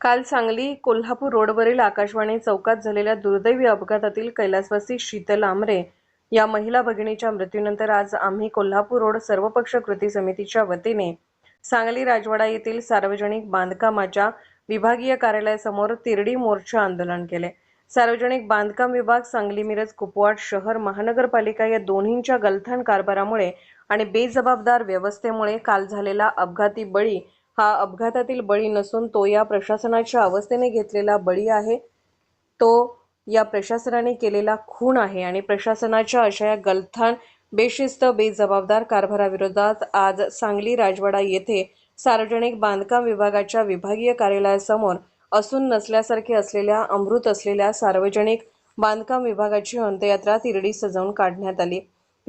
काल सांगली कोल्हापूर रोडवरील आकाशवाणी चौकात झालेल्या दुर्दैवी अपघातातील कैलासवासी शीतल आमरे या महिला भगिनीच्या मृत्यूनंतर आज आम्ही कोल्हापूर रोड सर्वपक्ष कृती समितीच्या वतीने सांगली राजवाडा येथील सार्वजनिक बांधकामाच्या विभागीय कार्यालयासमोर तिरडी मोर्चा आंदोलन केले. सार्वजनिक बांधकाम विभाग सांगली मिरज कुपवाड शहर महानगरपालिका या दोन्हींच्या गलथान कारभारामुळे आणि बेजबाबदार व्यवस्थेमुळे काल झालेला अपघाती बळी हा अपघातातील बळी नसून तो या प्रशासनाच्या अवस्थेने घेतलेला बळी आहे. तो या प्रशासनाने केलेला खून आहे आणि प्रशासनाच्या अशा या गलथान बेशिस्त बेजबाबदार कारभाराविरोधात आज सांगली राजवाडा येथे सार्वजनिक बांधकाम विभागाच्या विभागीय कार्यालयासमोर असून नसल्यासारखे असलेल्या अमृत असलेल्या सार्वजनिक बांधकाम विभागाची अंत्ययात्रा तिरडी सजवून काढण्यात आली.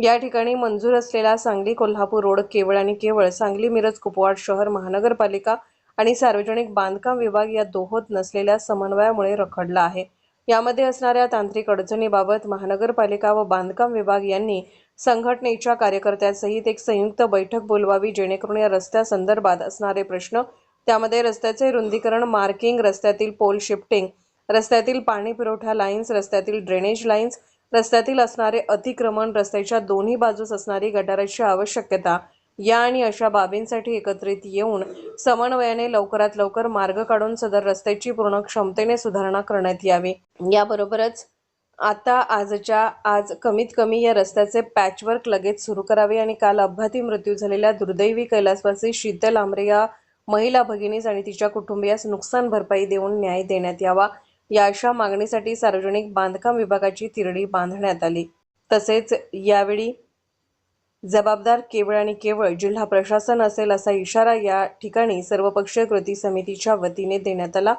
या ठिकाणी मंजूर असलेला सांगली कोल्हापूर रोड केवळ आणि केवळ सांगली मिरज कुपवाड शहर महानगरपालिका आणि सार्वजनिक बांधकाम विभाग या दोहोत नसलेल्या समन्वयामुळे रखडला आहे. यामध्ये असणाऱ्या तांत्रिक अडचणीबाबत महानगरपालिका व बांधकाम विभाग यांनी संघटनेच्या कार्यकर्त्यांसहित एक संयुक्त बैठक बोलवावी जेणेकरून या रस्त्यासंदर्भात असणारे प्रश्न त्यामध्ये रस्त्याचे रुंदीकरण मार्किंग रस्त्यातील पोल शिफ्टिंग रस्त्यातील पाणी पुरवठा लाईन्स रस्त्यातील ड्रेनेज लाईन्स रस्त्यातील असणारे अतिक्रमण रस्त्याच्या दोन्ही बाजूस असणारी गटाराची आवश्यकता या आणि अशा बाबींसाठी एकत्रित येऊन समन्वयाने लवकरात लवकर मार्ग काढून सदर रस्त्याची पूर्ण क्षमतेने सुधारणा करण्यात यावी. याबरोबरच आता आजच्या आज कमीत कमी या रस्त्याचे पॅचवर्क लगेच सुरू करावे आणि काल अपघाती मृत्यू झालेल्या दुर्दैवी कैलासवासी शीतल आमरे या महिला भगिनीस आणि तिच्या कुटुंबियास नुकसान भरपाई देऊन न्याय देण्यात यावा. या अशा मागणीसाठी सार्वजनिक बांधकाम विभागाची तिरडी बांधण्यात आली. तसेच यावेळी जबाबदार केवळ आणि केवळ जिल्हा प्रशासन असेल असा इशारा या ठिकाणी सर्वपक्षीय कृती समितीच्या वतीने देण्यात आला.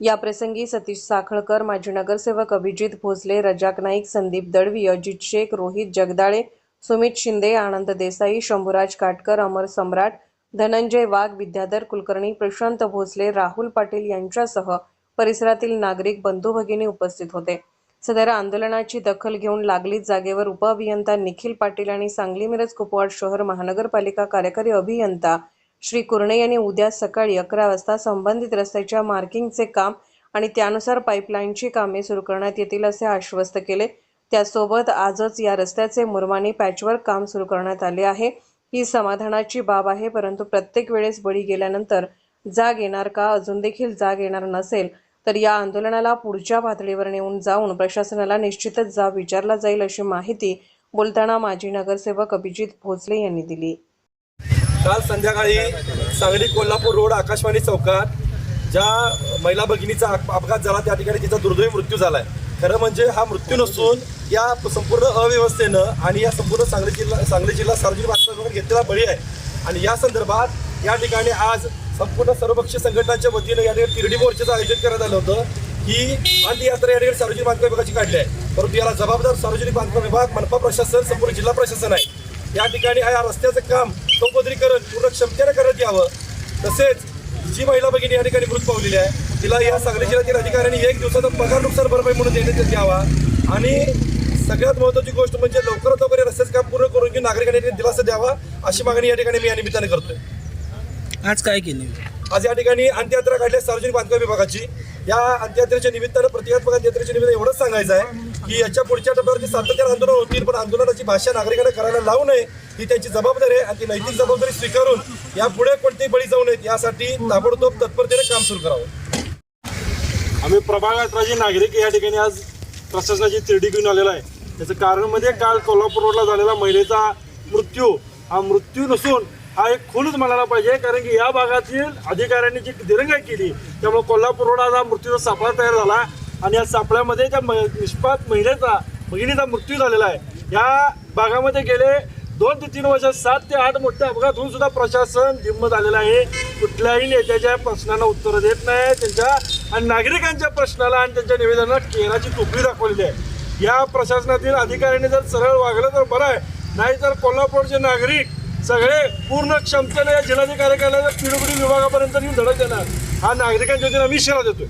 याप्रसंगी सतीश साखळकर माजी नगरसेवक अभिजित भोसले रजाक नाईक संदीप दळवी अजित शेख रोहित जगदाळे सुमित शिंदे आनंद देसाई शंभूराज काटकर अमर सम्राट धनंजय वाघ विद्याधर कुलकर्णी प्रशांत भोसले राहुल पाटील यांच्यासह परिसरातील नागरिक बंधू भगिनी उपस्थित होते. सदर आंदोलनाची दखल घेऊन लागलीच जागेवर उपअभियंता निखिल पाटील आणि सांगली मिरज कुपवाड शहर महानगरपालिका कार्यकारी अभियंता श्री कुर्णे यांनी उद्या सकाळी अकरा वाजता संबंधित रस्त्याच्या मार्किंगचे काम आणि त्यानुसार पाईपलाईनची कामे सुरू करण्यात येतील असे आश्वस्त केले. त्यासोबत आजच या रस्त्याचे मुरमानी पॅचवर्क काम सुरू करण्यात आले आहे. ही समाधानाची बाब आहे परंतु प्रत्येक वेळेस बळी गेल्यानंतर जाग येणार का? अजून देखील जाग येणार नसेल तर या आंदोलनाला पुढच्या पातळीवर नेऊन जाऊन प्रशासनाला निश्चितच जाब विचारला जाईल अशी माहिती बोलताना माजी नगरसेवक अभिजित भोसले यांनी दिली. काल संध्याकाळी सांगली कोल्हापूर रोड आकाशवाणी चौकात ज्या महिला भगिनीचा अपघात झाला त्या ठिकाणी तिचा दुर्दैवी मृत्यू झालाय. खरं म्हणजे हा मृत्यू नसून या संपूर्ण अव्यवस्थेनं आणि या संपूर्ण सांगली जिल्हा सांगली जिल्हा सार्वजनिक बांधकामावर घेतलेला बळी आहे. आणि या संदर्भात या ठिकाणी आज संपूर्ण सर्वपक्षीय संघटनांच्या वतीनं या ठिकाणी तिरडी मोर्चाचं आयोजन करण्यात आलं होतं. ही अंत्ययात्रा या ठिकाणी सार्वजनिक बांधकाम विभागाची काढली आहे. परंतु याला जबाबदार सार्वजनिक बांधकाम विभाग मनपा प्रशासन संपूर्ण जिल्हा प्रशासन आहे. या ठिकाणी या रस्त्याचं काम चौपदरीकरण पूर्ण क्षमतेने करण्यात यावं. तसेच जी महिला भगिनी या ठिकाणी मृत पावलेली आहे तिला या सांगली जिल्ह्यातील अधिकाऱ्यांनी एक दिवसाचा पगार नुकसान भरपाई म्हणून देण्यात यावा. आणि सगळ्यात महत्त्वाची गोष्ट म्हणजे लवकरात लवकर रस्त्याचं काम पूर्ण करून घेऊन नागरिकांनी दिलासा द्यावा अशी मागणी या ठिकाणी मी या निमित्ताने करतोय. आज काय केले? आज या ठिकाणी अंत्ययात्रा काढली आहे सार्वजनिक बांधकाम विभागाची. या अंत्ययात्रेच्या निमित्तानं प्रतिकात्मक अंत्ययात्रेच्या निमित्तानं एवढंच सांगायचं आहे की याच्या पुढच्या टप्प्यावरती सातत्यानं आंदोलन होतील पण आंदोलनाची भाषा नागरिकांना करायला लावू नये ही त्यांची जबाबदारी आहे. आणि ती नैतिक जबाबदारी स्वीकारून यापुढे कोणतेही बळी जाऊ नयेत यासाठी ताबडतोब तत्परतेने काम सुरू करावं. आम्ही प्रभागात नागरिक या ठिकाणी आज प्रशासनाची तिरडी घेऊन आलेला आहे. त्याचं कारण म्हणजे काल कोल्हापूर रोडला झालेला महिलेचा मृत्यू. हा मृत्यू नसून हा एक खूनच म्हणायला पाहिजे कारण की या भागातील अधिकाऱ्यांनी जी दिरंगाई केली त्यामुळे कोल्हापूर रोड आज हा मृत्यूचा सापळा तयार झाला आणि या सापळ्यामध्ये त्या म- निष्पात महिलेचा भगिनीचा मृत्यू झालेला आहे. या भागामध्ये गेले दोन ते तीन वर्षात सात ते आठ मोठे अपघात होऊन सुद्धा प्रशासन जिम्म झालेलं आहे. कुठल्याही नेत्याच्या प्रश्नांना उत्तरं देत नाही त्यांच्या आणि नागरिकांच्या प्रश्नाला आणि त्यांच्या निवेदनाला केराची टोपली दाखवलेली आहे. या प्रशासनातील अधिकाऱ्यांनी जर सरळ वागलं तर बरं आहे. नाहीतर कोल्हापूरचे नागरिक सगळे पूर्ण क्षमतेने या जिल्हाधिकारी कार्यालयाला पीडब्ल्यू विभागापर्यंत येऊन धडक देणार. हा नागरिकांच्या आम्ही इशारा देतोय.